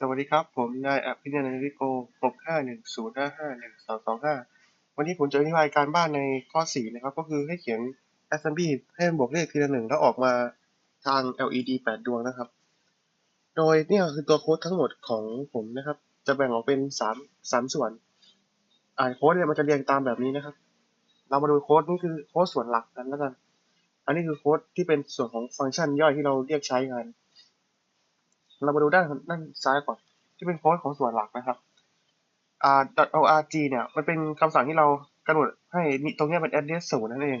สวัสดีครับ ผมนายอภินันท์วิโกหกห้าหนึ่งศูนย์ห้าห้าหนึ่งสองสองห้าวันนี้ผมจะอธิบายการบ้านในข้อสี่นะครับ ก็คือให้เขียน assembly ให้มันบวกเลขทีละหนึ่งแล้วออกมาทาง LED แปดดวงนะครับ โดยนี่คือตัวโค้ดทั้งหมดของผมนะครับ จะแบ่งออกเป็นสามสามส่วน อ่าโค้ดเนี่ยมันจะเรียงตามแบบนี้นะครับ เรามาดูโค้ดนี่คือโค้ดส่วนหลักกันแล้วกัน อันนี้คือโค้ดที่เป็นส่วนของฟังก์ชันย่อยที่เราเรียกใช้งาน เรามาดูด้านด้านซ้ายก่อนที่เป็นโค้ดของส่วนหลักนะครับอ่า .org เนี่ยมันเป็นคำสั่งที่เรากำหนดให้ตรงนี้เป็น address ศูนย์นั่นเอง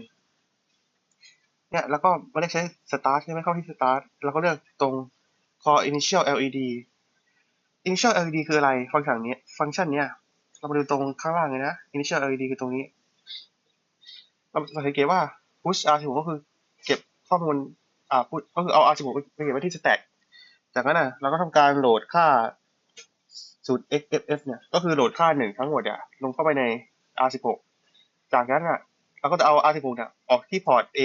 เนี่ยแล้วก็มาเรียกใช้ start ใช่ไหมเข้าที่ start แล้วก็เลือกตรง call initial led initial led คืออะไร ฟังก์ชันนี้ฟังก์ชันเนี้ยเรามาดูตรงข้างล่างเลยนะ initial led คือตรงนี้ เราสังเกตว่า push r16 ก็คือเก็บข้อมูลอ่า push ก็คือเอา r16 ไปเก็บไว้ที่ stack จากนั้นน่ะเราก็ทำการโหลดค่าสูตร xff เนี่ย ก็คือโหลดค่าหนึ่งทั้งหมดอะลงเข้าไปใน r16 จากนั้นอะเราก็จะเอา r16 เนี่ยออกที่พอร์ต a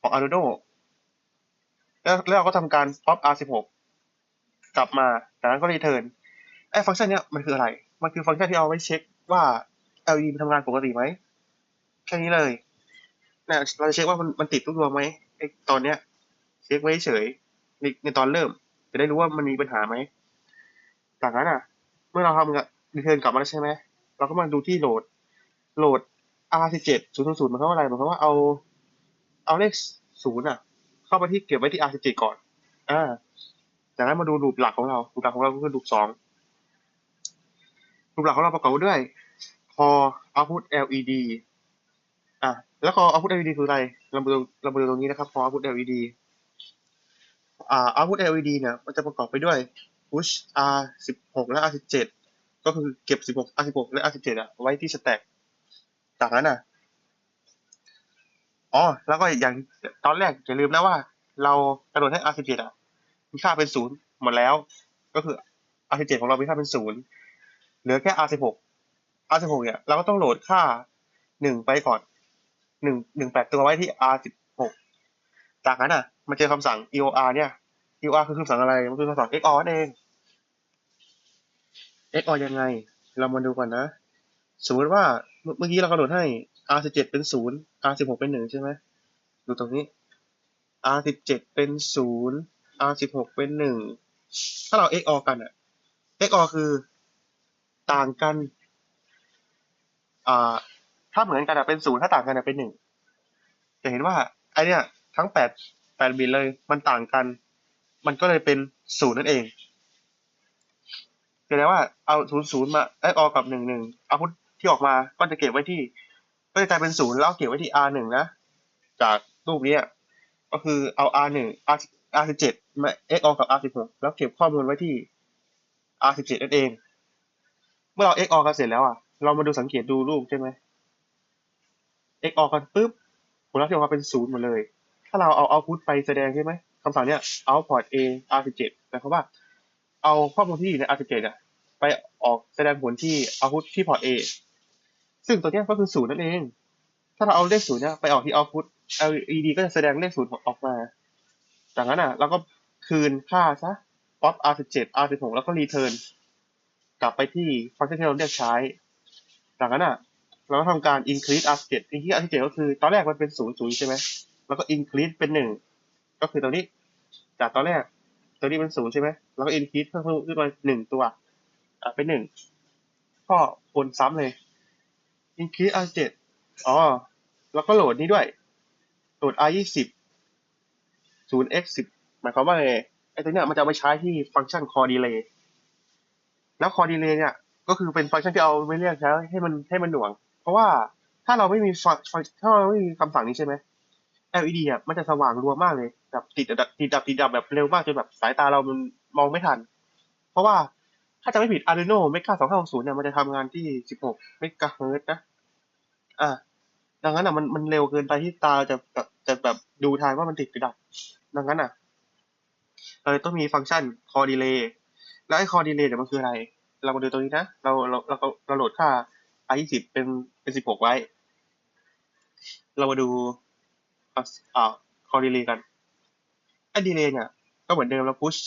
ของ Arduino แล้วแล้วเราก็ทำการ pop r16 กลับมาจากนั้นก็ return ไอ้ฟังก์ชันเนี้ยมันคืออะไร มันคือฟังก์ชันที่เอาไว้เช็คว่า LED มันทำงานปกติไหมแค่นี้เลยเนี่ยเราจะเช็คว่ามันมันติดทุกดวงไหมไอ้ตอนเนี้ย เช็คไว้เฉย ในในตอนเริ่ม จะได้รู้ว่ามันมีปัญหาไหมจากนั้นอะ เมื่อเราทำกับรีเทิร์นกลับมาแล้วใช่ไหมเราก็มาดูที่โหลด โหลด R17 000มันเขามว่าอะไรมายควาว่าเอา เอาเลขศูนย์อะ เข้าไปที่เก็บไว้ที่ R17 ก่อน อ่า จากนั้นมาดูรูปหลักของเรารูปหลักของเราก็คือรูปสองรูปหลักของเราประกอบด้วย core output LED อะ แล้ว core output LED คืออะไร เรามาดูเรามาดูตรงนี้นะครับ core output LED อ่า output LED เนี่ยมันจะประกอบไปด้วย push R16 และ R17 ก็คือเก็บ 16 R16 และ R17 อะไว้ที่ stack จากนั้นอะอ๋อ แล้วก็อย่างตอนแรกอย่าลืมนะว่า เรากระโดดให้ R17 อะมีค่าเป็นศูนย์หมดแล้ว ก็คือ R17 ของเรามีค่าเป็นศูนย์เหลือแค่ R16 R16 เนี่ยเราก็ต้องโหลดค่าหนึ่งไปก่อนหนึ่งหนึ่งแปดตัวไว้ที่ R16 จากนั้นอะ มันเจอคำสั่ง EOR เนี่ย EOR คือคำสั่งอะไร มันคือคำสั่ง XOR นั่นเอง XOR ยังไง เรามาดูก่อนนะ สมมติว่าเมื่อกี้เรากำหนดให้ R17 เป็นศูนย์ R16 เป็นหนึ่งใช่ไหมดูตรงนี้ R17 เป็นศูนย์ R16 เป็นหนึ่งถ้าเรา XOR กันอะ XOR คือต่างกัน อ่า ถ้าเหมือนกันอะเป็นศูนย์ถ้าต่างกันอะเป็นหนึ่งจะเห็นว่าไอเนี้ย ทั้งแปดแปดบิตเลยมันต่างกัน มันก็เลยเป็นศูนย์นั่นเองแสดงว่าเอาศูนย์ศูนย์มาเอออกับหนึ่งหนึ่งเอาพุทที่ออกมาก็จะเก็บไว้ที่ ก็จะกลายเป็นศูนย์แล้วเก็บไว้ที่ R หนึ่งนะ จากรูปนี้ก็คือเอา R หนึ่ง R R สิบเจ็ดมา X ออกกับ R สิบหกแล้วเก็บข้อมูลไว้ที่ R สิบเจ็ดนั่นเอง เมื่อเรา X ออกกันเสร็จแล้วอะ เรามาดูสังเกตดูรูปใช่ไหม X ออกกันปุ๊บผลลัพธ์ที่ออกมาเป็นศูนย์หมดเลย ถ้าเราเอาเอาพุทไปแสดงใช่ไหมคำสั่งเนี้ย output A R17 หมายความว่า เอาข้อมูลที่อยู่ใน R17 อะไปออกแสดงผลที่ output ที่ port A ซึ่งตัวเนี้ยก็คือศูนย์นั่นเอง ถ้าเราเอาเลขศูนย์เนี่ยไปออกที่ output LED ก็จะแสดงเลขศูนย์ออกมา จากนั้นอะเราก็คืนค่าซะ pop R17 R16 แล้วก็ return กลับไปที่ฟังก์ชันที่เราเรียกใช้ จากนั้นอะ เราก็ทำการ increase R17 increase R17 ก็คือตอนแรกมันเป็นศูนย์ศูนย์ใช่ไหม แล้วก็ increase เป็นหนึ่งก็คือตรงนี้ จากตอนแรกตัวนี้เป็นศูนย์ใช่ไหมแล้วก็ increase เพิ่มขึ้นมาหนึ่งตัวอะเป็นหนึ่งก็วนซ้ำเลย increase R7 อ๋อแล้วก็โหลดนี้ด้วยโหลด R20 0x10 หมายความว่าไงไอ้ตัวเนี้ยมันจะเอาไปใช้ที่ฟังก์ชัน core delay แล้ว core delay เนี่ยก็คือเป็นฟังก์ชันที่เอาไว้เรียกใช้ให้มันให้มันหน่วง เพราะว่าถ้าเราไม่มีฟังถ้าเราไม่มีคำสั่งนี้ใช่ไหม LED อะมันจะสว่างรัวมากเลยแบบติดดับติดดับติดดับแบบเร็วมากจนแบบสายตาเรามันมองไม่ทัน เพราะว่าถ้าจะไม่ผิด Arduino Mega 2560เนี่ยมันจะทำงานที่ 16 เมกะเฮิรตนะ อ่า ดังนั้นอะมันมันเร็วเกินไปที่ตาจะแบบจะแบบดูทางว่ามันติดหรือดับ ดังนั้นอะ เราต้องมีฟังก์ชัน core delay แล้วไอ้ core delay เนี่ยมันคืออะไร เรามาดูตรงนี้นะ เราเราเราเราโหลดค่า i20 เป็นเป็น 16 ไว้ เรามาดู อ่า core delay กันไอ้ delay เนี่ยก็เหมือนเดิมเรา push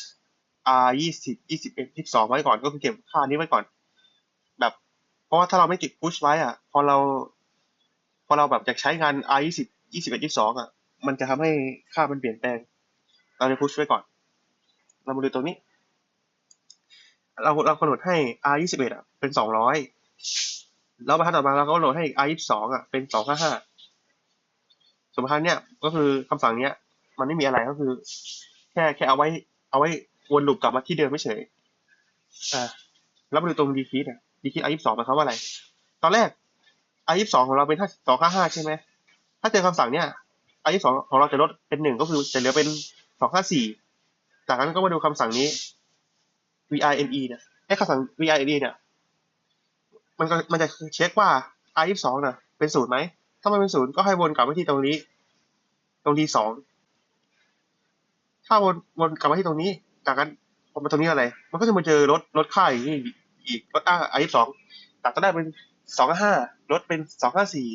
r ยี่สิบยี่สิบเอ็ดยี่สิบสองไว้ก่อนก็คือเก็บค่านี้ไว้ก่อน แบบ เพราะว่าถ้าเราไม่ติด push ไว้อะ พอเรา พอเราแบบอยากใช้งาน r ยี่สิบยี่สิบเอ็ดยี่สิบสองอะ มันจะทำให้ค่ามันเปลี่ยนแปลง เราจะ push ไว้ก่อน เรามาดูตรงนี้ เราเรากำหนดให้ r ยี่สิบเอ็ดอะเป็นสองร้อยแล้วบรรทัดต่อมาเราก็กำหนดให้ r ยี่สิบสองอะเป็นสองห้าห้า สมมติเนี่ยก็คือคำสั่งเนี้ยมันไม่มีอะไรก็คือ แค่แค่เอาไว้ เอาไว้วนลูปกลับมาที่เดิมไม่เฉยอ่าแล้วมาดูตรงดีคีดอะดีคีด r ยี่สิบสองหมายความว่าอะไร ตอนแรก r ยี่สิบสองของเราเป็นสองห้าห้าใช่ไหมถ้าเจอคำสั่งเนี้ย r ยี่สิบสองของเราจะลดเป็นหนึ่งก็คือจะเหลือเป็นสองห้าสี่จากนั้นก็มาดูคำสั่งนี้ vine เนี่ยไอ้คำสั่ง vine เนี่ยมันก็มันจะเช็คว่า r ยี่สิบสองน่ะเป็นศูนย์ไหม ถ้ามันเป็นศูนย์ก็ให้วนกลับมาที่ตรงนี้ ตรงที่สอง ถ้าวนวนกลับมาที่ตรงนี้ จากนั้นพอมาตรงนี้อะไร มันก็จะมาเจอลดลดค่าย่างนี้อีกลดอ่า r ยี่สิบสองจากตอนแรกเป็นสองห้าลดเป็นสองห้าสี่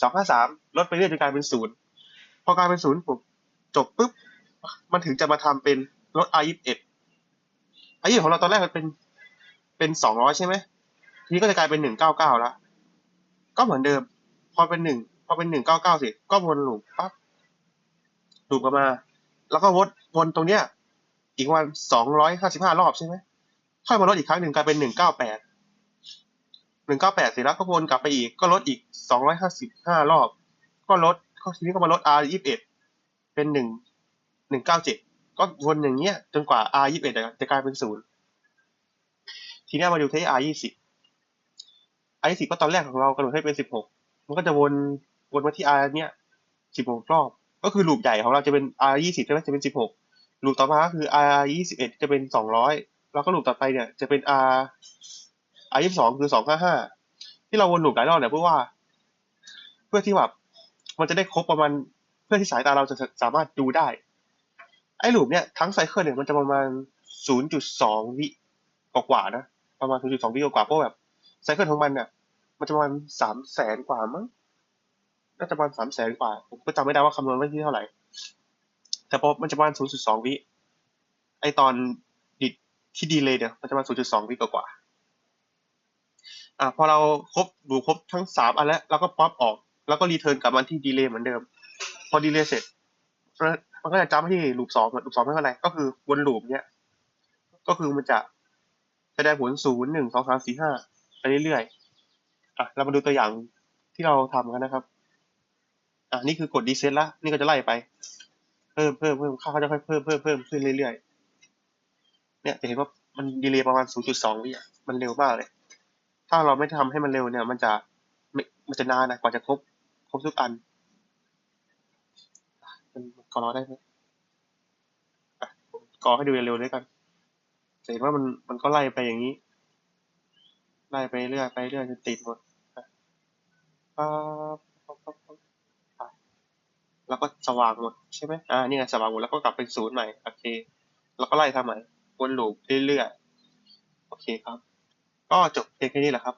สองห้าสามลดไปเรื่อยจนกลายเป็นศูนย์พอกลายเป็นศูนย์ปุ๊บจบปุ๊บมันถึงจะมาทำเป็นลด r ยี่สิบเอ็ด r ยี่ของเราตอนแรกมันเป็นเป็นสองร้อยใช่ไหมทีนี้ก็จะกลายเป็นหนึ่งเก้าเก้าแล้วก็เหมือนเดิม พอเป็นหนึ่งพอเป็นหนึ่งเก้าเก้าสิก็วนลูปปั๊บลูปกลับมา แล้วก็วนวนตรงเนี้ย อีกวันสองร้อยห้าสิบห้ารอบใช่ไหมค่อยมาลดอีกครั้งหนึ่งกลายเป็นหนึ่งเก้าแปดหนึ่งเก้าแปดเสร็จแล้วก็วนกลับไปอีกก็ลดอีกสองร้อยห้าสิบห้ารอบ ก็ลดทีนี้ก็มาลด r ยี่สิบเอ็ดเป็นหนึ่งหนึ่งเก้าเจ็ดก็วนอย่างเงี้ยจนกว่า r ยี่สิบเอ็ดจะกลายเป็นศูนย์ทีนี้มาดูที่ r ยี่สิบ r ยี่สิบก็ตอนแรกของเรากำหนดให้เป็นสิบหก มันก็จะวนวนมาที่ r เนี้ยสิบหกรอบ ก็คือลูปใหญ่ของเราจะเป็น r ยี่สิบใช่ไหมจะเป็นสิบหกลูปต่อมาก็คือ r ยี่สิบเอ็ดจะเป็นสองร้อยแล้วก็ลูปต่อไปเนี่ยจะเป็น r r ยี่สิบสองคือสองห้าห้าที่เราวนลูปหลายรอบเนี่ยเพื่อว่า เพื่อที่แบบมันจะได้ครบประมาณเพื่อที่สายตาเราจะสามารถดูได้ ไอ้ลูปเนี่ยทั้งไซเคิลเนี่ยมันจะประมาณศูนย์จุดสองวิกว่าๆนะประมาณศูนย์จุดสองวิกว่าเพราะแบบไซเคิลของมันเนี่ย มันจะประมาณสามแสนกว่ามั้งน่าจะประมาณสามแสนกว่า ผมก็จำไม่ได้ว่าคำนวณไว้ที่เท่าไหร่ แต่พอมันจะประมาณศูนย์จุดสองวิ ไอตอนดิดที่ดีเลยเนี่ยมันจะประมาณศูนย์จุดสองวิกว่าอะพอเราครบดูครบทั้งสามอันแล้วเราก็ป๊อปออก แล้วก็รีเทิร์นกลับมาที่ดีเลย์เหมือนเดิม พอดีเลย์เสร็จมันก็จะจำที่ลูปสองลูปสองเป็นเท่าไหร่ก็คือวนลูปเนี้ยก็คือมันจะแสดงผลศูนย์หนึ่งสองสามสี่ห้าไปเรื่อยๆ อะเรามาดูตัวอย่างที่เราทำกันนะครับ อะนี่คือกดดีเซตละนี่ก็จะไล่ไป เพิ่มเพิ่มเพิ่มค่าเขาจะค่อยเพิ่มเพิ่มเพิ่มขึ้นเรื่อยๆ เนี่ยจะเห็นว่ามันดีเลย์ประมาณ 0.2 วิอะ มันเร็วมากเลย ถ้าเราไม่ทำให้มันเร็วเนี่ย มันจะมันจะนานนะกว่าจะครบ ครบทุกอัน มันกรอได้ไหมอะผมกอให้ดูเร็วๆด้วยกันเห็นว่ามันมันก็ไล่ไปอย่างนี้ ไล่ไปเรื่อยไปเรื่อยจนติดหมด ปั๊บปั๊บปั๊บปั๊บอะแล้วก็สว่างหมดใช่ไหมอ่านี่ไงสว่างหมดแล้วก็กลับเป็นศูนย์ใหม่โอเคแล้วก็ไล่ทำใหม่วนลูปเรื่อยๆโอเคครับ ก็จบเพียงแค่นี้แหละครับ